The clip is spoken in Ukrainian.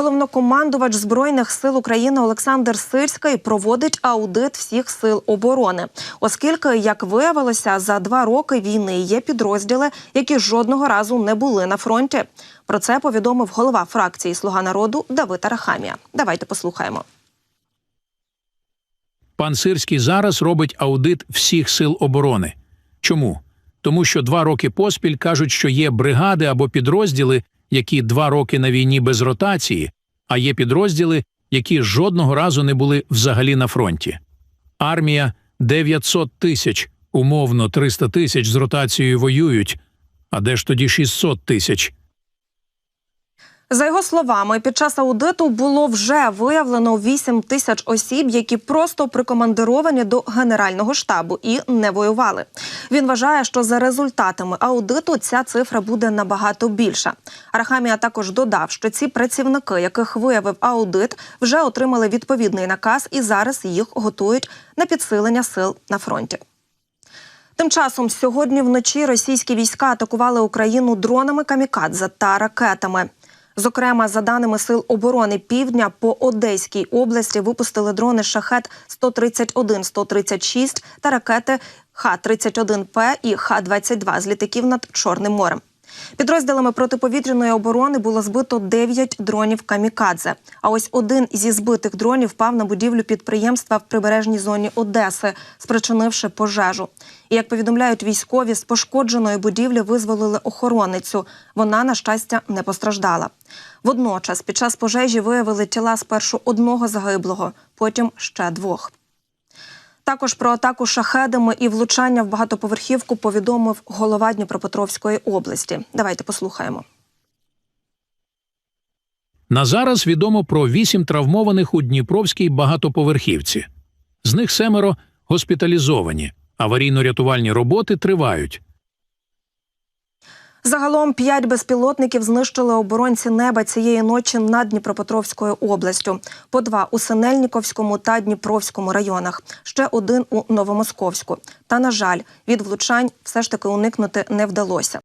Головнокомандувач збройних сил України Олександр Сирський проводить аудит всіх сил оборони, оскільки, як виявилося, за два роки війни є підрозділи, які жодного разу не були на фронті. Про це повідомив голова фракції Слуга народу Давид Арахамія. Давайте послухаємо. Пан Сирський зараз робить аудит всіх сил оборони. Чому? Тому що два роки поспіль кажуть, що є бригади або підрозділи, які два роки на війні без ротації, а є підрозділи, які жодного разу не були взагалі на фронті. Армія 900 тисяч, умовно 300 тисяч з ротацією воюють. А де ж тоді 600 тисяч? За його словами, під час аудиту було вже виявлено 8 тисяч осіб, які просто прикомандировані до генерального штабу і не воювали. Він вважає, що за результатами аудиту ця цифра буде набагато більша. Арахамія також додав, що ці працівники, яких виявив аудит, вже отримали відповідний наказ і зараз їх готують на підсилення сил на фронті. Тим часом сьогодні вночі російські війська атакували Україну дронами камікадзе та ракетами. Зокрема, за даними сил оборони Півдня, по Одеській області випустили дрони шахет 131-136 та ракети Х-31П і Х-22 з літаків над Чорним морем. Підрозділами протиповітряної оборони було збито 9 дронів камікадзе. А ось один зі збитих дронів впав на будівлю підприємства в прибережній зоні Одеси, спричинивши пожежу. І як повідомляють військові, з пошкодженої будівлі визволили охоронницю. Вона, на щастя, не постраждала. Водночас, під час пожежі виявили тіла спершу одного загиблого, потім ще двох. Також про атаку шахедами і влучання в багатоповерхівку повідомив голова Дніпропетровської області. Давайте послухаємо. На зараз відомо про вісім травмованих у Дніпровській багатоповерхівці. З них семеро госпіталізовані. Аварійно-рятувальні роботи тривають. Загалом п'ять безпілотників знищили оборонці неба цієї ночі над Дніпропетровською областю. По два у Синельніковському та Дніпровському районах, ще один у Новомосковську. Та на жаль, від влучань все ж таки уникнути не вдалося.